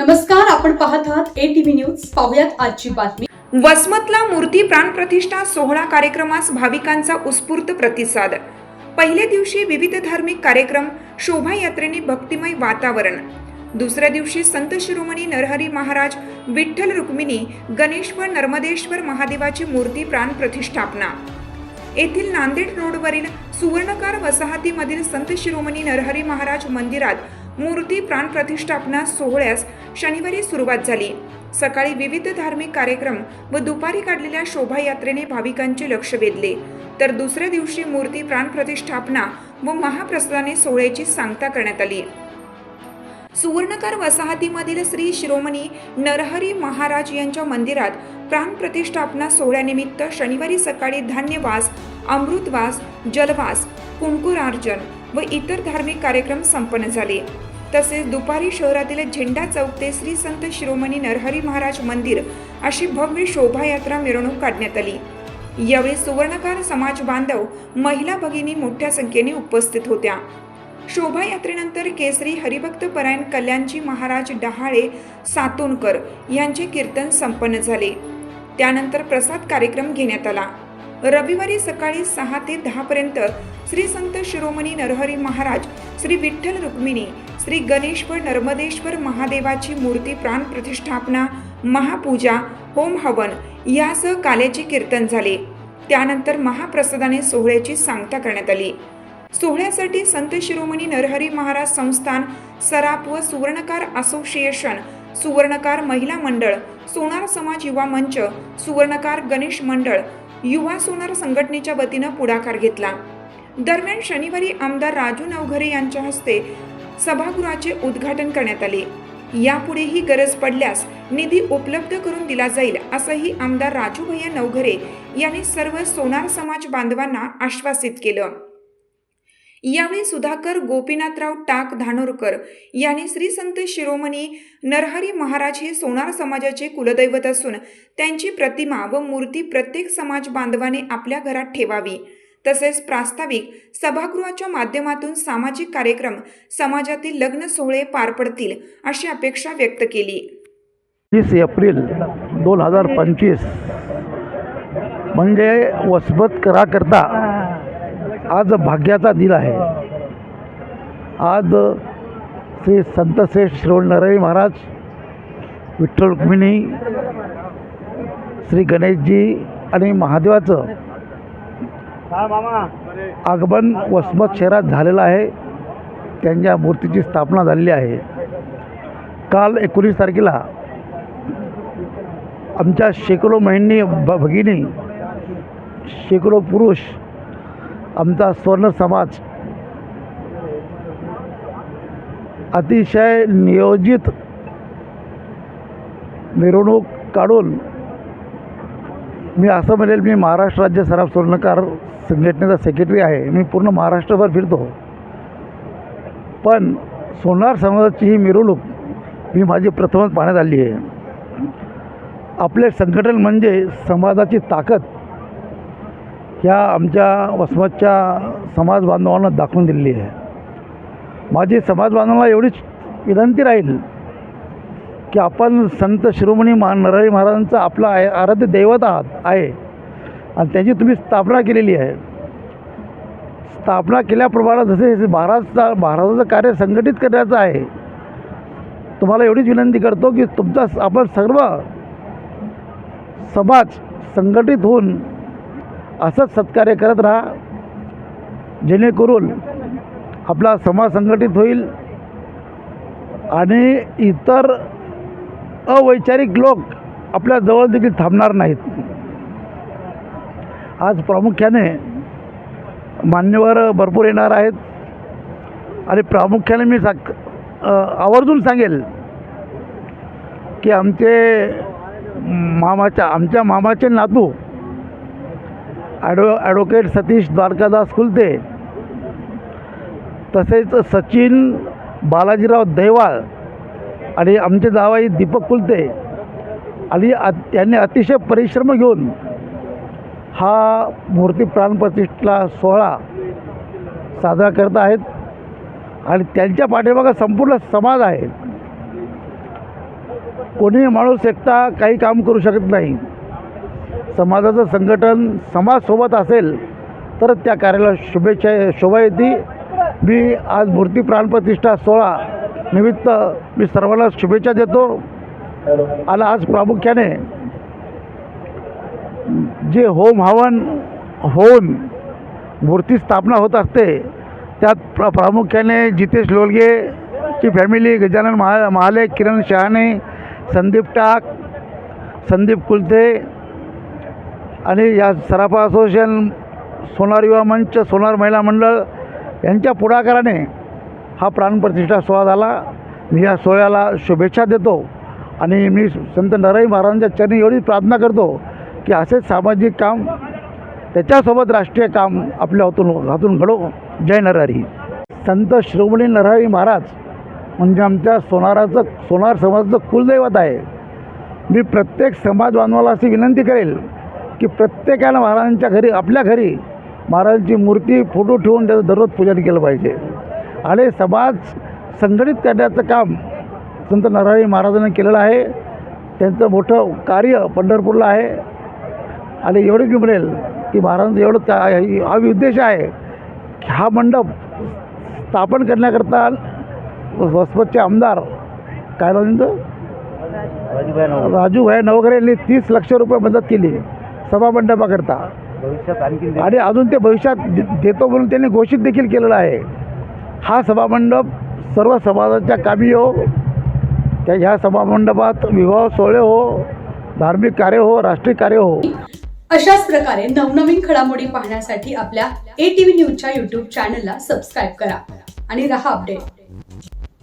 नमस्कार आपण पाहत आहात ए टीव्ही न्यूज पाहुयात आजची बातमी. वसमतला मूर्ती प्राणप्रतिष्ठा सोहळा कार्यक्रमास भाविकांचा उत्स्फूर्त प्रतिसाद. पहिल्या दिवशी विविध धार्मिक कार्यक्रम शोभायात्रेने भक्तिमय वातावरण. दुसऱ्या दिवशी संत शिरोमणी नरहरी महाराज विठ्ठल रुक्मिणी गणेश्वर नर्मदेश्वर महादेवाची मूर्ती प्राणप्रतिष्ठापना येथील नांदेड रोडवरील सुवर्णकार वसाहतीमधील संत शिरोमणी नरहरी महाराज मंदिरात मूर्ती प्राणप्रतिष्ठापना सोहळ्यास शनिवारी सुरुवात झाली. सकाळी विविध धार्मिक कार्यक्रम व दुपारी काढलेल्या शोभायात्रेने भाविकांचे लक्ष वेधले. तर दुसऱ्या दिवशी मूर्ती प्राणप्रतिष्ठापना व महाप्रसादाने सोहळ्याची सांगता करण्यात आली. सुवर्णकर वसाहतीमधील श्री शिरोमणी नरहरी महाराज यांच्या मंदिरात प्राणप्रतिष्ठापना सोहळ्यानिमित्त शनिवारी सकाळी धान्यवास अमृतवास जलवास कुंकुरार्जन व इतर धार्मिक कार्यक्रम संपन्न झाले. तसेच दुपारी शहरातील झेंडा चौक ते श्री संत शिरोमणी नरहरी महाराज मंदिर अशी भव्य शोभायात्रा मिरवणूक काढण्यात आली. यावेळी सुवर्णकार समाज बांधव महिला भगिनी मोठ्या संख्येने उपस्थित होत्या. शोभायात्रेनंतर केसरी हरिभक्त परायण कल्याणजी महाराज डहाळे सातोनकर यांचे कीर्तन संपन्न झाले. त्यानंतर प्रसाद कार्यक्रम घेण्यात आला. रविवारी सकाळी सहा ते दहापर्यंत श्री संत शिरोमणी नरहरी महाराज श्री विठ्ठल रुक्मिणी श्री गणेश्वर नर्मदेश्वर महादेवाची मूर्ती प्राण प्रतिष्ठापना महापूजा होम हवन यासह काल्याचे कीर्तन झाले. त्यानंतर महाप्रसादाने सोहळ्याची सांगता करण्यात आली. सोहळ्यासाठी संत शिरोमणी नरहरी महाराज संस्थान सराप व सुवर्णकार असोसिएशन सुवर्णकार महिला मंडळ सोनार समाज युवा मंच सुवर्णकार गणेश मंडळ युवा सोनार संघटनेच्या वतीनं पुढाकार घेतला. दरम्यान शनिवारी आमदार राजू नवघरे यांच्या हस्ते सभागृहाचे उद्घाटन करण्यात आले. यापुढेही गरज पडल्यास निधी उपलब्ध करून दिला जाईल असंही आमदार राजू भैया नवघरे यांनी सर्व सोनार समाज बांधवांना आश्वासित केलं. यावेळी सुधाकर गोपीनाथराव टाक धानोरकर यांनी श्री संत शिरोमणी नरहरी महाराज हे सोनार समाजाचे कुलदैवत असून त्यांची प्रतिमा व मूर्ती प्रत्येक समाज बांधवाने आपल्या घरात ठेवावी. तसेच प्रास्ताविक सभागृहाच्या माध्यमातून सामाजिक कार्यक्रम समाजातील लग्न सोहळे पार पडतील अशी अपेक्षा व्यक्त केली. वीस एप्रिल दोन हजार पंचवीस म्हणजे वसमत कराकरता आज भाग्याचा दिन आहे. आज श्री संतश्रेष्ठ श्रवण महाराज विठ्ठल रुक्मिणी श्री गणेशजी आणि महादेवाचं आगमन वसमत शहरात झालेलं आहे. त्यांच्या मूर्तीची स्थापना झालेली आहे. काल एकोणीस तारखेला आमच्या शेकडो महिनी भ भगिनी शेकडो पुरुष आमचा स्वर्ण समाज अतिशय नियोजित मिरवणूक काढून मी असं म्हणेल मी महाराष्ट्र राज्य सराफ स्वर्णकार संघटनेचा सेक्रेटरी आहे. मी पूर्ण महाराष्ट्रभर फिरतो. पण सोनार समाजाची ही मिरवणूक मी माझी प्रथमच पाहण्यात आली आहे. आपले संघटन म्हणजे समाजाची ताकद. ह्या आमच्या वसमतच्या समाज बांधवांना दाखवून दिलेली आहे. माझी समाज बांधवांना एवढीच विनंती राहील की आपण संत शिरोमणी महा नरहरी महाराजांचं आपलं आहे आराध्य दैवत आहात आहे. आणि त्यांची तुम्ही स्थापना केलेली आहे. स्थापना केल्याप्रमाणे जसे महाराजचा महाराजाचं कार्य संघटित करण्याचं आहे तुम्हाला एवढीच विनंती करतो की तुमचा आपण सर्व समाज संघटित होऊन असंच सत्कार्य करत राहा. जेणेकरून आपला समाज संघटित होईल आणि इतर अवैचारिक लोक आपल्या जवळ देखील थांबणार नाहीत. आज प्रामुख्याने मान्यवर भरपूर येणार आहेत आणि प्रामुख्याने मी साक आवर्जून सांगेल की आमचे मामाच्या आमच्या मामाचे नातू ॲडो ॲडव्होकेट सतीश द्वारकादास कुलते तसेच सचिन बालाजीराव दहिवाळ आणि आमचे जावाई दीपक कुलते आणि अ त्यांनी अतिशय परिश्रम घेऊन हा मूर्ती प्राणप्रतिष्ठा सोहळा साजरा करत आहेत. आणि त्यांच्या पाठीमागं संपूर्ण समाज आहे. कोणीही माणूस एकटा काही काम करू शकत नाही. समाजाचं संघटन समाजसोबत असेल तर त्या कार्याला शुभेच्छा शोभा येते. मी आज मूर्ती प्राणप्रतिष्ठा सोहळा निमित्त मी सर्वांना शुभेच्छा देतो. आणि आज प्रामुख्याने जे होम हवन होऊन मूर्ती स्थापना होत असते त्यात प्र प्रामुख्याने जितेश लोलगेची फॅमिली गजानन महा महाले किरण शहाणे संदीप टाक संदीप कुलते आणि या सराफा असोसिएशन सोनार युवा मंच सोनार महिला मंडळ यांच्या पुढाकाराने हा प्राणप्रतिष्ठा सोहळा झाला. मी या सोहळ्याला शुभेच्छा देतो आणि मी संत नरहरी महाराजांच्या चरणी एवढीच प्रार्थना करतो की असेच सामाजिक काम त्याच्यासोबत राष्ट्रीय काम आपल्या हातून हातून घडो. जय नरहरी संत शिरोमणी नरहरी महाराज म्हणजे आमच्या सोनाराचं सोनार समाजाचं कुलदैवत आहे. मी प्रत्येक समाज बांधवाला अशी विनंती करेल की प्रत्येकानं महाराजांच्या घरी आपल्या घरी महाराजांची मूर्ती फोटो ठेवून त्याचं दररोज पूजन केलं पाहिजे. आणि समाज संघटित करण्याचं काम संत नरहरी महाराजांनी केलेलं आहे. त्यांचं मोठं कार्य पंढरपूरला आहे. आणि एवढं मी म्हणेल की महाराजांचं एवढं का हा उद्देश आहे की हा मंडप स्थापन करण्याकरता वसमतचे आमदार काय त्यांचं? राजूभाई नवघरे यांनी तीस लक्ष रुपये मदत केली. सभामंडपाकरता. भविष्यात आणखी आणि अजून ते भविष्यात दे- देतो म्हणून त्यांनी घोषित देखील केलेला आहे. हा सभामंडप सर्व समाजाच्या कामी हो. त्या ह्या सभामंडपात विवाह सोहळे हो धार्मिक कार्य हो राष्ट्रीय कार्य हो. अशाच प्रकारे नवनवीन घडामोडी पाहण्यासाठी आपल्या ए टीव्ही न्यूजच्या युट्यूब चॅनलला सबस्क्राईब करा आणि रहा अपडेट